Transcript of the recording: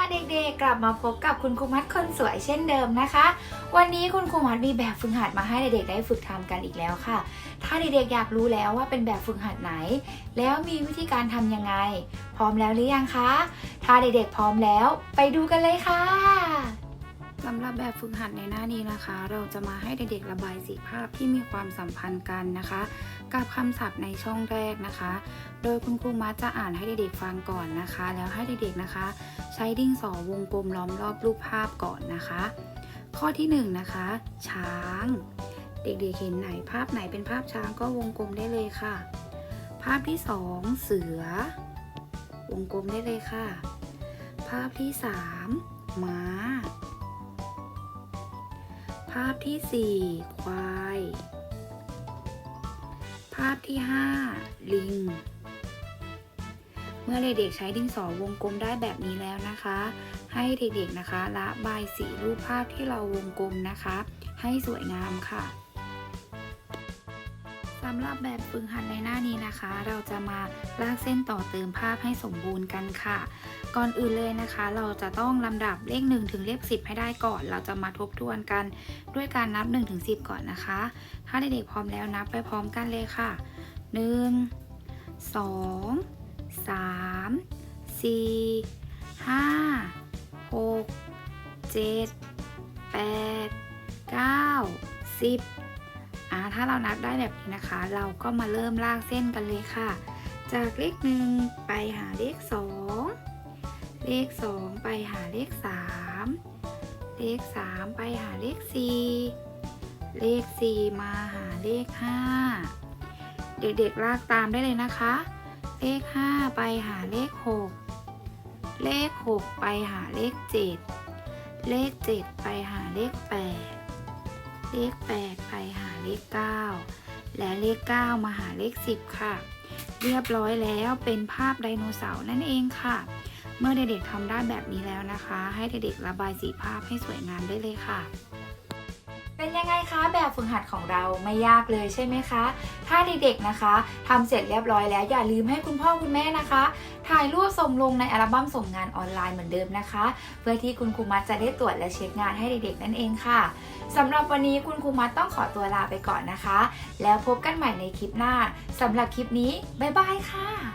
ค่ะเด็กๆ กลับมาพบกับคุณครูมัดคนสวยเช่นเดิมนะคะ วันนี้คุณครูมัดมีแบบฝึกหัดมาให้เด็กๆได้ฝึกทำกันอีกแล้วค่ะ ถ้าเด็กๆอยากรู้แล้วว่าเป็นแบบฝึกหัดไหน แล้วมีวิธีการทำยังไง พร้อมแล้วหรือยังคะ ถ้าเด็กๆพร้อมแล้ว ไปดูกันเลยค่ะำหรับแบบฝึกหัดในหน้านี้นะคะ เราจะมาให้เด็กๆระบายสีภาพที่มีความสัมพันธ์กันนะคะ กับคำศัพท์ในช่องแรกนะคะ โดยคุณครูมัดจะอ่านให้เด็กๆฟังก่อนนะคะ แล้วให้เด็กๆนะคะ ใช้ดิ้งสอวงกลมล้อมรอบรูปภาพก่อนนะคะ ข้อที่หนึ่งนะคะ ช้าง เด็กๆเห็นไหนภาพไหนเป็นภาพช้างก็วงกลมได้เลยค่ะ ภาพที่สองเสือ วงกลมได้เลยค่ะ ภาพที่สามม้า ภาพที่ 4 ควาย ภาพที่ 5 ลิง เมื่อเด็กๆใช้ดินสอวงกลมได้แบบนี้แล้วนะคะ ให้เด็กๆนะคะละบายสีรูปภาพที่เราวงกลมนะคะ ให้สวยงามค่ะำหรับแบบฝึกหัดในหน้านี้นะคะ เราจะมาลากเส้นต่อเติมภาพให้สมบูรณ์กันค่ะ ก่อนอื่นเลยนะคะ เราจะต้องลำดับเลข 1 ถึงเลข 10 ให้ได้ก่อน เราจะมาทบทวนกันด้วยการนับ 1 ถึง 10 ก่อนนะคะ ถ้าเด็กๆพร้อมแล้วนับไปพร้อมกันเลยค่ะ 1 2 3 4 5 6 7 8 9 10 อ่าถ้าเรานับได้แบบนี้นะคะ เราก็มาเริ่มลากเส้นกันเลยค่ะ จากเลขหนึ่งไปหาเลขสองเลข2ไปหาเลข3เลข3ไปหาเลข4เลข4มาหาเลข5เด็กๆลากตามได้เลยนะคะ เลข5ไปหาเลข6เลข6ไปหาเลข7เลข7ไปหาเลข8 เลข 8 ไปหาเลข 9 และเลข 9 มาหาเลข 10 ค่ะ เรียบร้อยแล้วเป็นภาพไดโนเสาร์นั่นเองค่ะ เมื่อเด็กๆทำได้แบบนี้แล้วนะคะ ให้เด็กๆระบายสีภาพให้สวยงามได้เลยค่ะ เป็นยังไงคะแบบฝึกหัดของเราไม่ยากเลยใช่ไหมคะ ถ้าเด็กๆนะคะทำเสร็จเรียบร้อยแล้วอย่าลืมให้คุณพ่อคุณแม่นะคะ ถ่ายรูปส่งลงในอัลบั้มส่งงานออนไลน์เหมือนเดิมนะคะ เพื่อที่คุณครูมัดจะได้ตรวจและเช็คงานให้เด็กๆนั่นเองค่ะสำหรับวันนี้คุณครูมัดต้องขอตัวลาไปก่อนนะคะ แล้วพบกันใหม่ในคลิปหน้าสำหรับคลิปนี้บ๊ายบายค่ะ